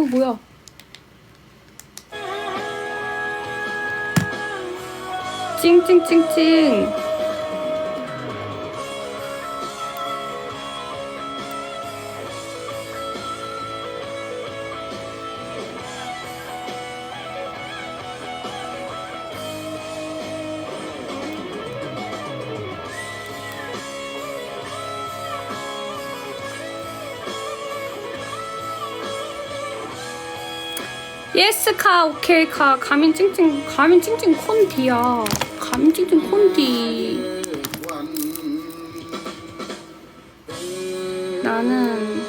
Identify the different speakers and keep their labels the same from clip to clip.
Speaker 1: 어 뭐야? 찡찡찡찡. 예스 카 오케이 카 가민 찡찡 가민 찡찡 콘디야. 가민 찡찡 콘디. 나는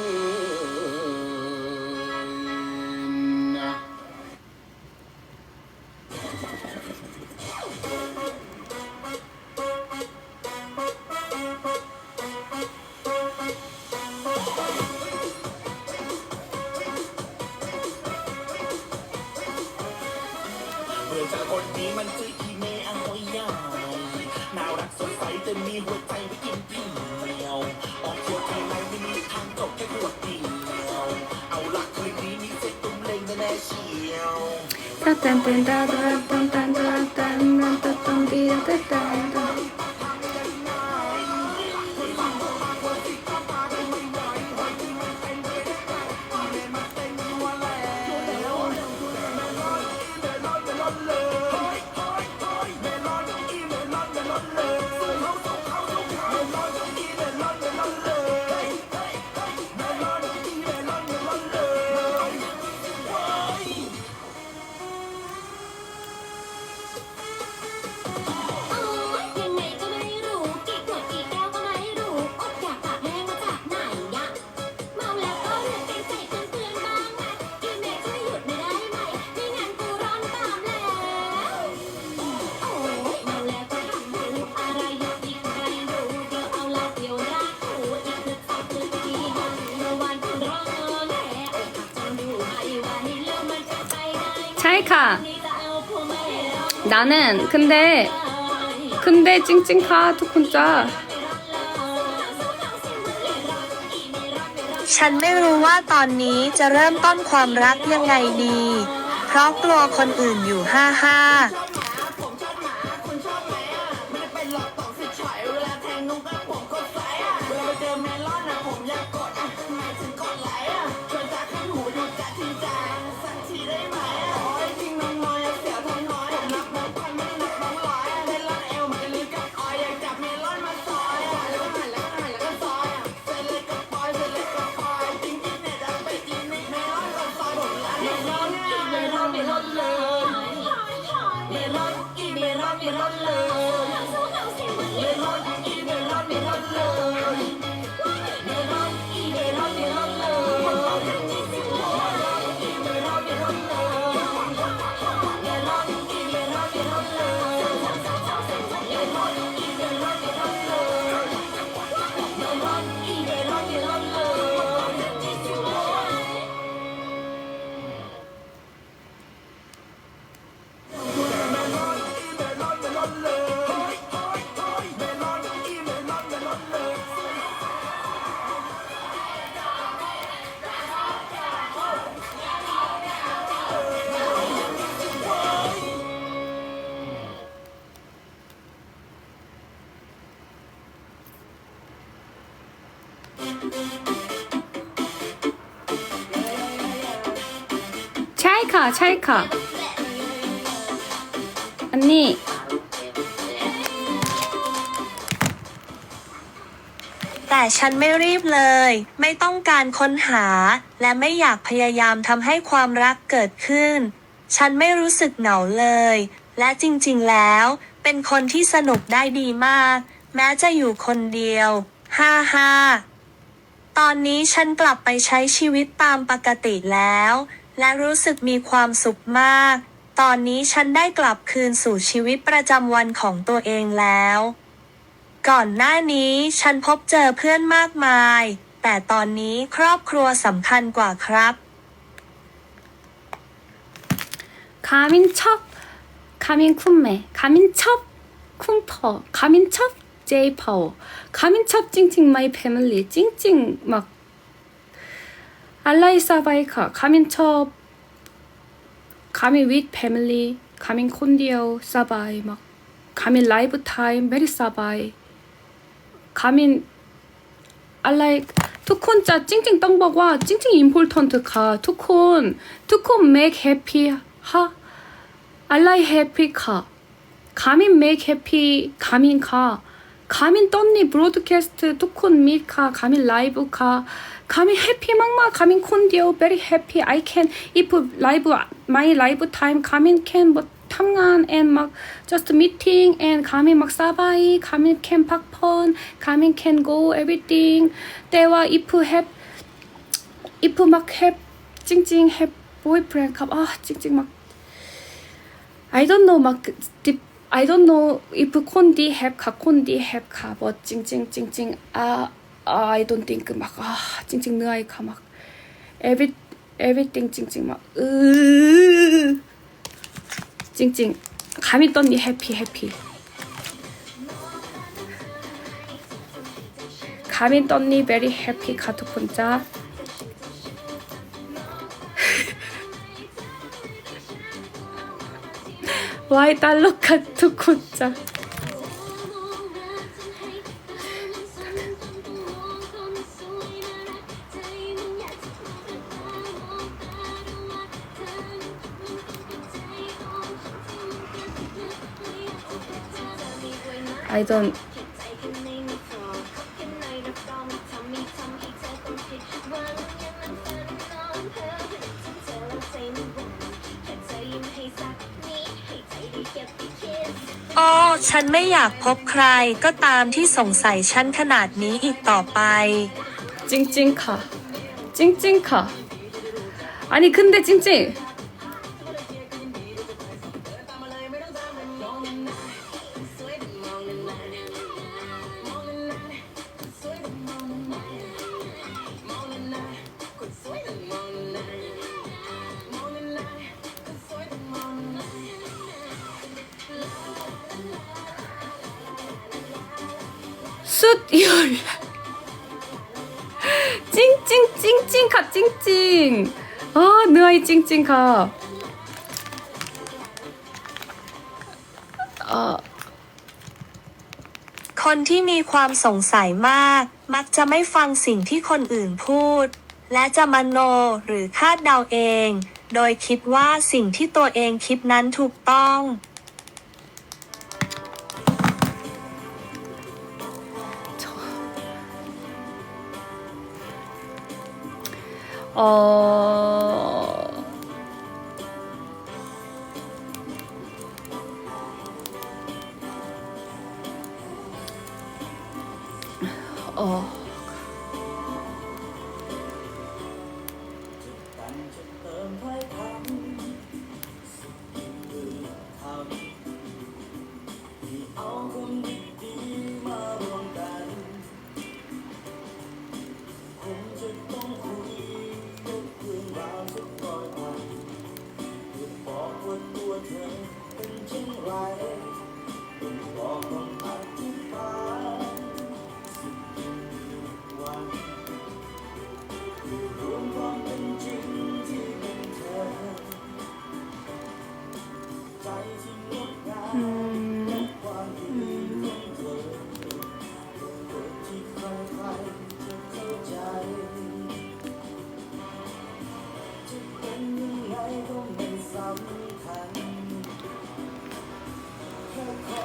Speaker 2: เบื่อจากคนนี้มันจะอีเมอาอยใาญ่น่ารักสดใสแต่มีหัวใจไม่กินเพียวออกตัวทีไรไม่มีทางจบแค่ปวดเดียเอาหลักคืนนี้มีเศษตุ้มเล่งแน่เชียว
Speaker 3: ตันตันตันตันตันตันตันตันตันตันตันตันตันตันตัน ได้ไง
Speaker 1: 차이카
Speaker 3: นี่จะเอาพวกไม่ร้อง
Speaker 1: 나는 근데 근데 찡찡카 투콘짜
Speaker 4: ฉันไม่รู้ว่าตอนนี้จะเริ่มต้นความรักยังไงดี เพราะกลัวคนอื่นอยู่ห้าห้า
Speaker 2: ใช่ค่ะ ใช่ค่ะ อันนี้ แต่
Speaker 4: ฉันไม่รีบเลย ไม่ต้องการค้นหา และไม่อยากพยายามทำให้ความรักเกิดขึ้น ฉันไม่รู้สึกเหงาเลย และจริงๆแล้ว เป็นคนที่สนุกได้ดีมาก แม้จะอยู่คนเดียว ฮ่าฮ่าตอนนี้ฉันกลับไปใช้ชีวิตตามปกติแล้ว และรู้สึกมีความสุขมาก ตอนนี้ฉันได้กลับคืนสู่ชีวิตประจำวันของตัวเองแล้ว ก่อนหน้านี้ฉันพบเจอเพื่อนมากมาย แต่ตอนนี้ครอบครัวสำคัญกว่าครับ
Speaker 1: 가민첩 가민쿤메 가민첩 쿤퍼 가민첩 제이파워 가민첩 찡찡 마이 패밀리 찡찡 막 알라이 사바이카 가민 윗 패밀리 가민 콘디오 사바이 막 가민 라이브 타임 베리 사바이 가민 알라이 투콘 짜 찡찡 떡먹와 찡찡 임폴턴트 가. 투콘 투콘 맥 해피 하 알라이 해피 카 가민 맥 해피 가민 카 가민 떴니 브로드캐스트 투콘 미카 가민 라이브 카 가민 해피 막마 가민 콘디오 베리 해피 I can if live my live time 가민 can 뭐 탐관 and 막 just meeting and 가민 막 사바이 가민 can 팍펀 가민 can go everything 때와 if have 막 have 찡찡 have boyfriend 가아 찡찡 막 don't know 막 그- deep I don't know if 콘디 have 가 콘디 have 가뭐 찡찡찡찡 아 아, I don't think 막아 찡찡 느아이 가막 every everything 찡찡 막 으 찡찡 감이 떴니 해피 해피 감이 떴니 very happy 가도 혼자 와이 달러 카도 혼자 I don't
Speaker 4: ฉันไม่อยากพบใครก็ตามที่สงสัยฉันขนาดนี้อีกต่อไป
Speaker 1: 찡찡카 찡찡카 아니 근데 찡찡 숫열 찡찡 찡찡카 찡찡 아 느아이 찡찡카 아
Speaker 4: คนที่มีความสงสัยมาก มักจะไม่ฟังสิ่งที่คนอื่นพูด และจะมโนหรือคาดเดาเอง โดยคิดว่าสิ่งที่ตัวเองคิดนั้นถูกต้อง
Speaker 1: 呃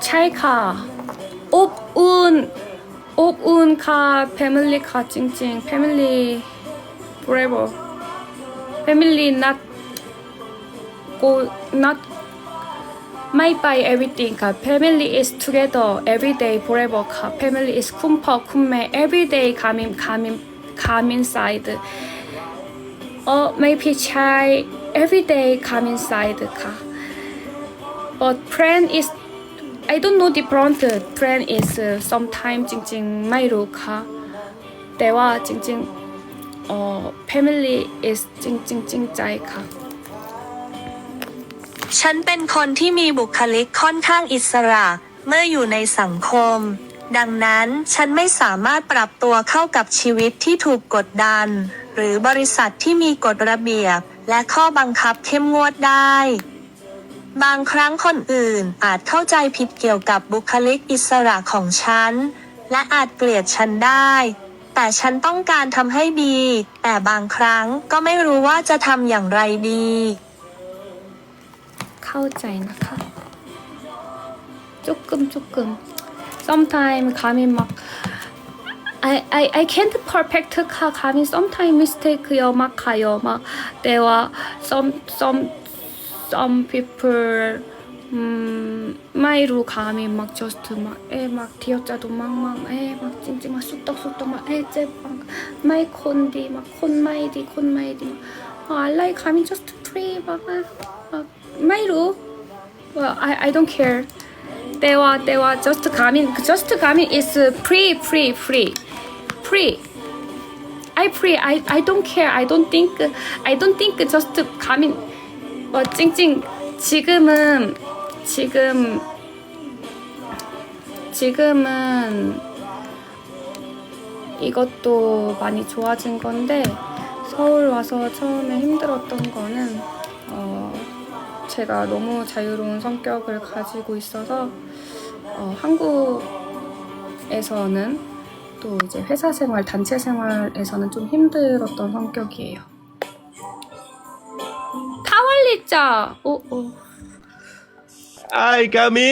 Speaker 1: Chaika, opun, opun, ka Family ka ค่ะจริงๆ Family forever. Family not go not ไม่ไป everything ค่ะ Family is together every day forever ค่ะ Family is คุ้มพ่อคุ้มแม่ every day coming coming or maybe เออไม่พี่ชาย every day coming side ค่ะ but friend is I don't know different plan is uh, sometime จริงๆ ไม่รู้ค่ะแต่ว่าจริงๆเอ่อ family is จริงๆจริงใจค่ะ
Speaker 4: ฉันเป็นคนที่มีบุคลิกค่อนข้างอิสระเมื่ออยู่ในสังคม ดังนั้นฉันไม่สามารถปรับตัวเข้ากับชีวิตที่ถูกกดดัน หรือบริษัทที่มีกฎระเบียบ และข้อบังคับเข้มงวดได้ บางครั้งคนอื่นอาจเข้าใจผิดเกี่ยวกับบุคลิกอิสระของฉัน และอาจเกลียดฉันได้ แต่ฉันต้องการทำให้ดี แต่บางครั้งก็ไม่รู้ว่าจะทำอย่างไรดี
Speaker 1: เข้าใจนะคะ 조금 조금 sometime 가면 막 I I I can't perfect 가 가면 sometime mistake 요 막 가요 막 대화 some some some people 음 마이로 가면 막 just 막에막 디어짜도 막막에막 찡찡 막 쑥떡쑥떡 막에제막 마이 콘디 막콘 마이디 콘 마이디 막 어, I like 가면 just free 막, 막, 막 마이로 well I I don't care 대화 대화 just 가민 just 가민 is free free free free I free I I don't care I don't think I don't think just 가민 뭐 찡찡 지금은 지금 지금은 이것도 많이 좋아진 건데 서울 와서 처음에 힘들었던 거는 어 제가 너무 자유로운 성격을 가지고 있어서 어, 한국에서는 또 이제 회사 생활, 단체 생활에서는 좀 힘들었던 성격이에요. 타월리자! 오, 오.
Speaker 5: Ay, Cami.